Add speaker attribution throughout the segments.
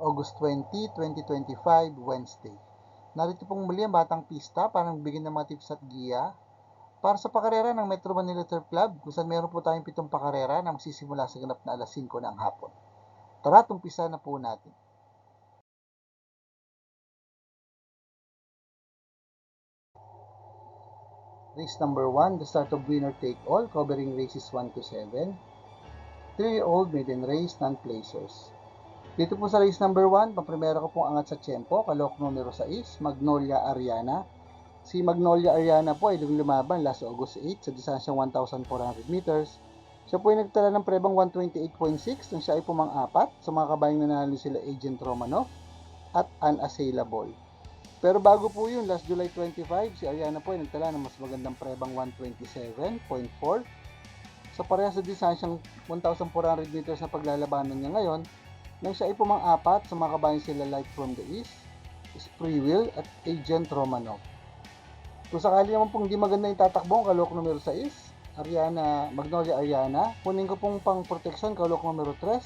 Speaker 1: August 20, 2025, Wednesday. Narito pong muli ang Batang Pista para magbigay ng mga tips at giya para sa pakarera ng Metro Manila Turf Club kung saan meron po tayong pitong pakarera na magsisimula sa ganap na alas 5 ng hapon. Tara, tumpisa na po natin. Race number 1, the start of winner take all, covering races 1 to 7. 3-year-old maiden race, non-placers. Dito po sa race number 1, pampremera ko pong angat sa Tiyempo, kalok numero 6, Magnolia Ariana. Si Magnolia Ariana po ay lumaban last August 8 sa distansyang 1,400 meters. Siya po ay nagtala ng prebang 128.6 nang siya ay pumang-apat sa mga kabayang nanalo sila Agent Romanov at Unassailable. Pero bago po yun, last July 25, si Ariana po ay nagtala ng mas magandang prebang 127.4 sa parehas sa distansyang 1,400 meters na paglalabanan niya ngayon nang siya ay pumang-apat sa mga kabayan sila Light from the East, Spreewell at Agent Romanov. Kung sakali naman pong hindi maganda yung tatakbo, kalok numero 6, Ariana, Magnolia Ariana, kunin ko pong pang proteksyon, kalok numero 3,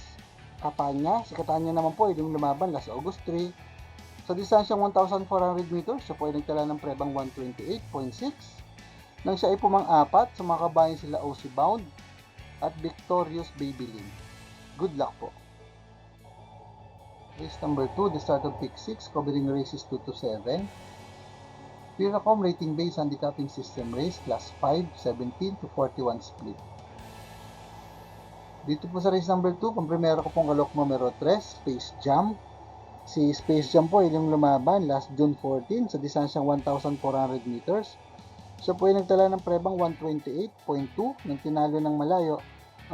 Speaker 1: Katanya, si Katanya naman po yung lumaban last August 3, sa distansyang 1,400 meters, siya po ay nagtala ng prebang 128.6. Nang siya ay pumang-apat, sa mga kabayan sila OC Bound at Victorious Babylin. Good luck po. Race number 2, the start of pick 6, covering races 2 to 7. Piracom rating based handicapping system race, class 5, 17 to 41 split. Dito po sa race number 2, pang primera ko pong kalok numero 3, Space Jam. Si Space Jam po ay yung lumaban last June 14 sa distansyang 1,400 meters. Siya po ay nagtala ng prebang 128.2 nang tinalo ng malayo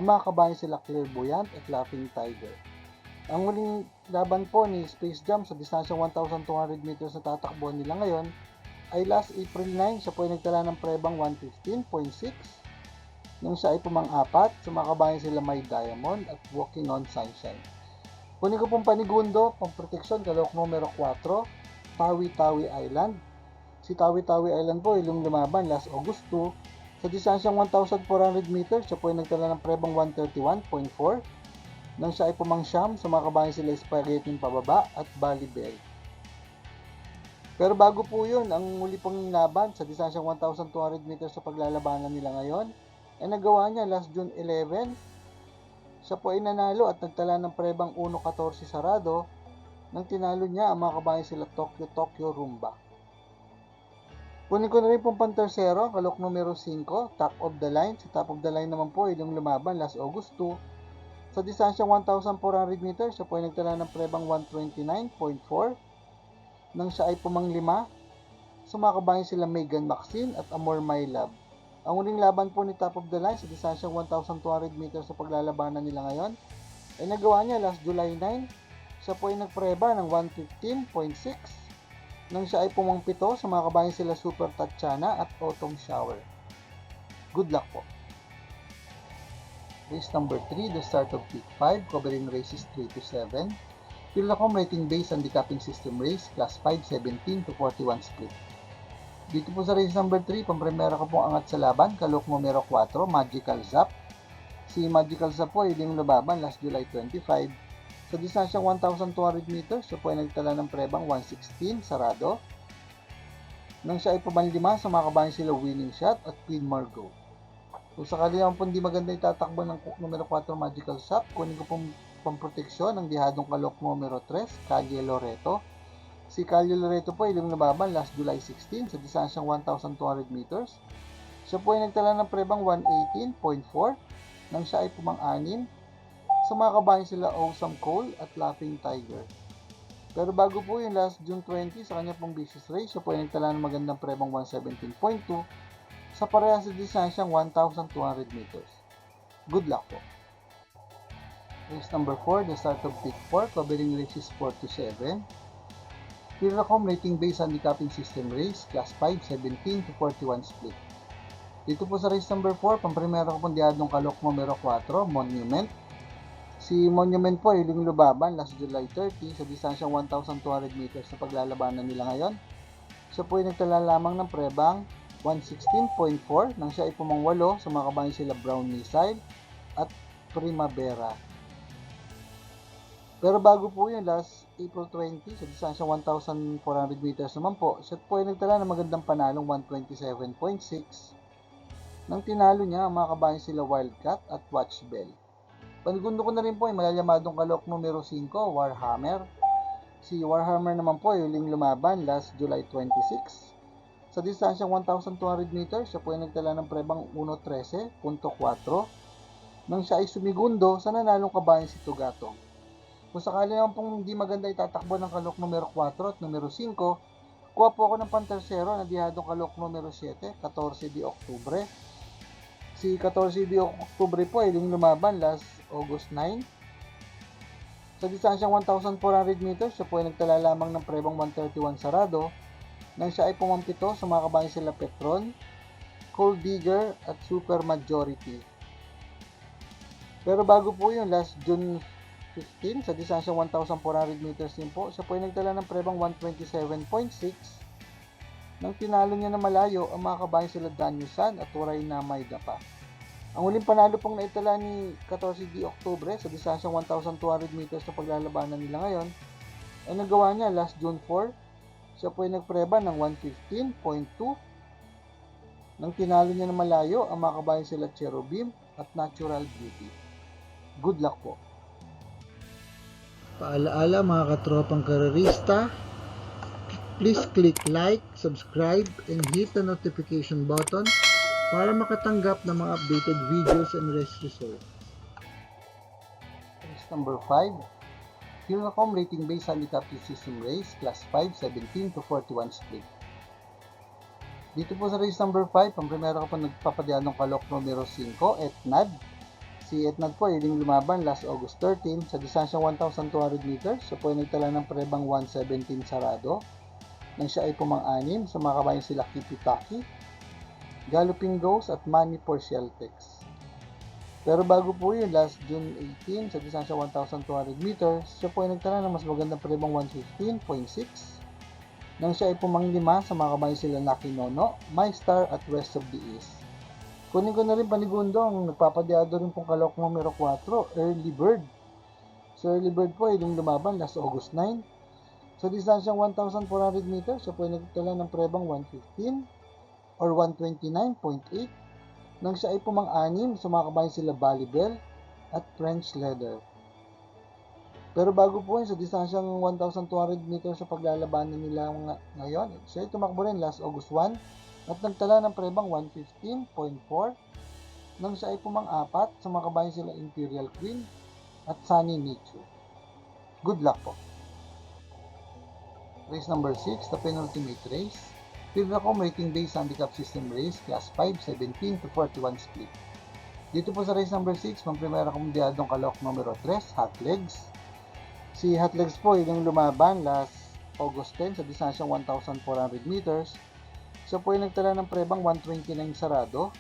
Speaker 1: ang mga kabayan sila Clairvoyant at Laughing Tiger. Ang muling laban po ni Space Jam sa distansyang 1,200 meters na tatakbo nila ngayon ay last April 9, siya po ay nagtala ng prebang 115.6 nung siya ay pumang-apat sa mga kabayan sila May Diamond at Walking on Sunshine. Kunin ko pong panigundo, pang proteksyon, kalok numero 4, Tawi-Tawi Island. Si Tawi-Tawi Island po, ilong lumaban last August 2. Sa distansyang 1,400 meters, siya po ay nagtala ng prebang 131.4. Nang siya ay pumangsyam sa mga kabayan sila Spaghetti pababa at Bali Bell. Pero bago po yun, ang muli pong laban sa distansyang 1,200 meters sa paglalabanan nila ngayon, ay nagawa niya last June 11 siya po ay nanalo at nagtala ng prebang 1-14 sarado nang tinalo niya ang mga kabayan sila Tokyo Tokyo Rumba. Kunin ko na rin pong pantersero, kalok numero 5, top of the line. Sa top of the line naman po ay yung lumaban last August 2. Sa distansyang 1,400 meters, siya po ay nagtala ng prebang 129.4 nang siya ay pumanglima sa mga kabayan sila Megan Maxine at Amor My Love. Ang uling laban po ni Top of the Line sa distansyang 1,200 meters sa paglalabanan nila ngayon ay nagawa niya last July 9. Siya po ay nagpreba ng 115.6 nang siya ay pumangpito sa mga kabayan sila Super Tatiana at Autumn Shower. Good luck po. Race number 3, the start of peak 5, covering races 3 to 7. Pilacom rating based handicapping system race, class 5, 17 to 41 split. Dito po sa race number 3, pampremera ko pong angat sa laban, kalok numero 4, Magical Zap. Si Magical Zap po ay yung lubaban last July 25. Sa distansyang 1,200 meters, siya po ay nagtala ng prebang 116, sarado. Nang siya ay pabanlima sa mga sila Winning Shot at Queen Margot. Kung sakali naman po hindi maganda itatakbo ng cook numero 4 Magical Zap, kunin ko pong pamproteksyon ng dihadong kalok numero 3, Calle Loreto. Si Calio Loreto po ay lumaban last July 16 sa distansyang 1,200 meters. Siya po ay nagtala ng prebang 118.4 nang siya ay pumang-anim sa mga kabayan sila Awesome Cole at Laughing Tiger. Pero bago po yung last June 20 sa kanya pong business race, siya po ay nagtala ng magandang prebang 117.2 sa parehas sa distansyang 1,200 meters. Good luck po! Race number 4, the start of pick 4, covering races 4 to 7. Piracom rating based handicapping system race, class 5, 17 to 41 split. Dito po sa race number 4, pampremera ko pong diadong kalok numero 4, Monument. Si Monument po ay yung lubaban last July 30 sa distansyang 1,200 meters sa paglalabanan nila ngayon. Siya po ay nagtala lamang ng prebang 116.4 nang siya ay pumangwalo sa mga kabayan sila Brown Missile at Primavera. Pero bago po yun, last April 20 sa distansya 1,400 meters naman po, siya po ay nagtala ng magandang panalong 127.6 nang tinalo niya ang mga kabayan sila Wildcat at Watch Bell. Panigundo ko na rin po ay malalamadong kalok numero 5, Warhammer. Si Warhammer naman po ay huling lumaban last July 26. Sa distansyang 1,200 meters, siya po ay nagtala ng prebang 1.13.4 nang siya ay sumigundo sa nanalong kabayan si Tugatong. Kung sakali naman pong hindi maganda itatakbo ng kalok numero 4 at numero 5, kuha po ako ng pantersero na dihadong kalok numero 7, 14 di Oktubre. Si 14 di Oktubre po ay lumaban last August 9. Sa distansyang 1,400 meters, siya po ay nagtala lamang ng prebang 131 sarado nang siya ay pumampito sa mga kabayan sila Petron, Cold Digger at Super Majority. Pero bago po yun, last June 15, sa distansyang 1,400 meters din po, siya po ay nagtala ng prebang 127.6 nang tinalo niya na malayo ang mga kabayan sila Danyusan at Turay na Maydapa. Ang huling panalo pong naitala ni 14 di Oktubre sa distansyang 1,200 meters na paglalabanan nila ngayon ay nagawa niya last June 4. Siya po ay nagpreba ng 115.2 nang tinalo niya na malayo ang mga kabayan sila Cherubim at Natural Beauty. Good luck po. Paalaala mga katropang karerista, please click like, subscribe, and hit the notification button para makatanggap ng mga updated videos and race results. Race number 5, Philcom Rating Based Handicap System Race, Class 5, 17 to 41 split. Dito po sa race number 5, ang primero ko po nagpapadyan ng kalok numero 5, Etnad. Si Etnad po ay lumaban last August 13 sa distansyang 1,200 meters. Siya po ay nagtala ng prebang 117 sarado nang siya ay pumang-anim sa mga kabayan sila Kipitaki, Galloping Ghost at Manny Porcialtex. Pero bago po yun, last June 18 sa distansya 1,200 meters, siya po ay nagtala ng mas magandang prebang 115.6 nang siya ay pumanglima sa mga kabayan sila Nakinono, My Star at West of the East. Kunin ko na rin panigundo ang nagpapadeado rin pong kalok numero 4, Early Bird. Sa Early Bird po ay yung lumaban last August 9. Sa distansyang 1,400 meters, siya po ay nagtala ng prebang 115 or 129.8 nang siya ay pumang-anim kabayan sila Balibel at French Leather. Pero bago po yun, sa distansyang 1,200 meters sa paglalabanan nila ng- ngayon, siya ay tumakbo rin last August 1 at nagtala ng prebang 115.4 nang siya ay pumang-apat kabayan sila Imperial Queen at Sunny Nature. Good luck po. Race number 6, the penultimate race. Pilracom Rating Based Handicap System Race, Class 5, 17 to 41 split. Dito po sa race number 6, pang primera komunidadong kalok numero 3, Hot Legs. Si Hot Legs po, yung lumaban last August 10 sa distansyang 1,400 meters. Siya po ay nagtala ng prebang 129 sarado.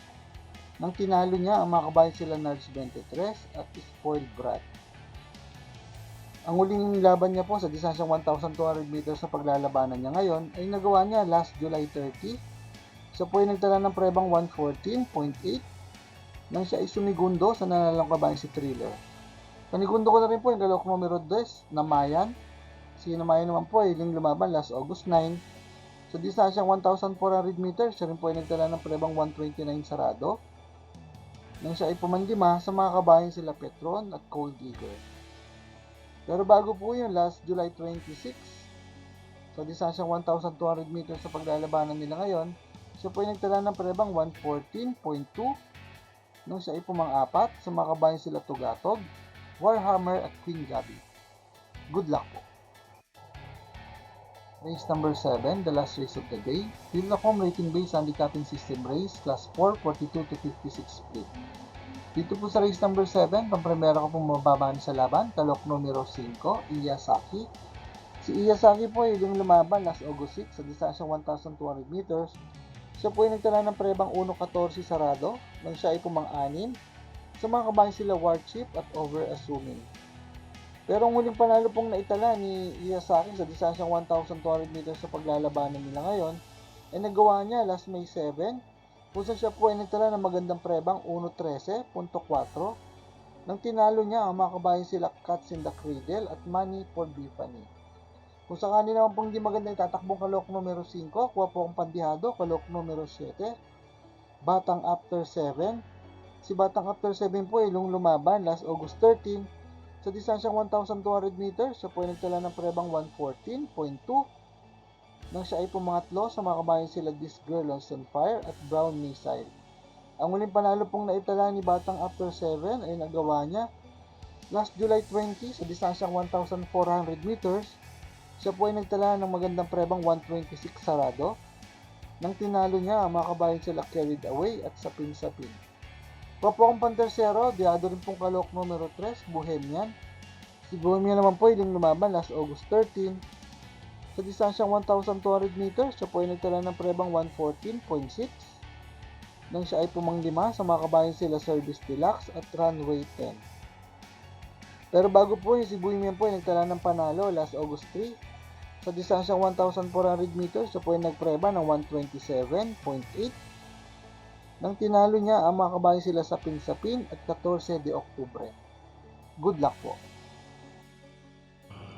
Speaker 1: Nang tinalo niya ang mga kabayan sila Nards 23 at Spoiled Brat. Ang huling laban niya po sa distansyang 1,200 meters sa paglalabanan niya ngayon ay nagawa niya last July 30. Siya po ay nagtala ng prebang 114.8 nang siya ay sumigundo sa nanalang kabayan si Thriller. Panigundo ko na rin po yung galok numero 10 na Mayan. Si Namayan naman po ay huling lumaban last August 9. Sa distansyang 1,400 meters, siya rin po ay nagtala ng prebang 129 sarado nang siya ay pumandima sa mga kabayan sila Petron at Cold Digger. Pero bago po yun, last July 26, sa distansyang 1,200 meters sa paglalabanan nila ngayon, siya po ay nagtala ng prebang 114.2 nung siya ay pumang-apat sa mga kabayan sila Tugatog, Warhammer at Queen Gabi. Good luck po! Race number 7, the last race of the day, Philnacom Rating Based Handicapping System Race, Class 4, 42 to 56 split. Dito po sa race number 7, pampremera ko pong mababaan sa laban, talok numero 5, Iyasaki. Si Iyasaki po ay yung lumaban last August 6 sa distansyang 1,200 meters. Siya po ay nagtala ng prebang 1.14 sarado nang siya ay pumang-anim sa mga kabayan sila Warchip at Overassuming. Pero ang huling panalo pong naitala ni Iyasaki sa distansyang 1,200 meters sa paglalabanan nila ngayon ay nagawa niya last May 7 kung siya po ay nagtala ng magandang prebang 1.13.4 nang tinalo niya ang mga kabayan sila Cats in the Cradle at Money for Bifany. Kung sakali naman pong hindi maganda itatakbong kalok numero 5, kuha po ang pandihado, kalok numero 7. Batang after 7. Si Batang after 7 po ay lung lumaban last August 13 sa distansyang 1,200 meters. Siya po ay nagtala ng prebang 114.2 nang siya ay pumangatlo sa mga kabayan sila This Girl on Fire at Brown Missile. Ang uling panalo pong naitala ni Batang after 7 ay nagawa niya last July 20 sa distansyang 1,400 meters. Siya po ay nagtala ng magandang prebang 126 sarado nang tinalo niya ang mga kabayan sila carried away at sapin-sapin. Papo ang pantersero, diado rin pong kalok numero 3, Bohemian. Si Bohemian naman po ay yung lumaban last August 13 sa distansyang 1,200 meters, siya po ay nagtala ng prebang 114.6 nang siya ay pumanglima sa mga kabayan sila Service Deluxe at Runway 10. Pero bago po yung si Bohemian po ay nagtala ng panalo last August 3 sa distansyang 1,400 meters, siya po ay nagpreba ng 127.8 nang tinalo niya ang mga kabayan sila sa Pinsapin at 14 de Oktubre. Good luck po!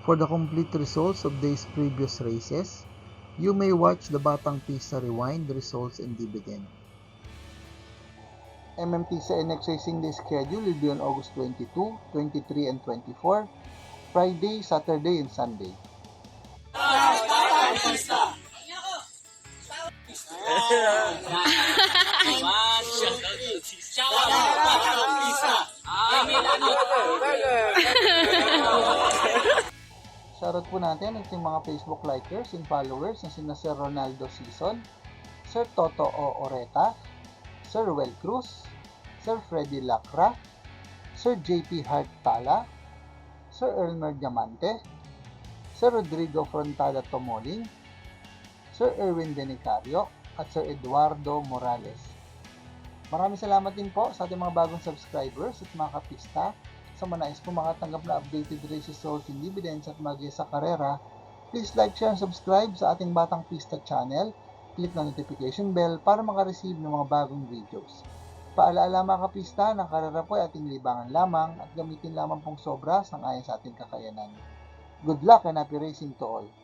Speaker 1: For the complete results of these previous races, you may watch the Batang Pista Rewind results and dividend. MMTC NX Racing Day schedule will be on August 22, 23, and 24, Friday, Saturday, and Sunday. Shoutout po natin ang ating mga Facebook likers and followers na sina Sir Ronaldo Season, Sir Toto O. Oreta, Sir Wel Cruz, Sir Freddy Lacra, Sir JP Hart Tala, Sir Elmer Diamante, Sir Rodrigo Frontada Tomoling, Sir Erwin Denicario, at Sir Eduardo Morales. Maraming salamat din po sa ating mga bagong subscribers at mga kapista sa mga nais po makatanggap na updated races, results, and dividends at mag sa karera, please like, share, and subscribe sa ating Batang Pista channel. Click na notification bell para makareceive ng mga bagong videos. Paalaala mga kapista, ng karera po ay ating libangan lamang at gamitin lamang pong sobra sang ayon sa ating kakayanan. Good luck and happy racing to all!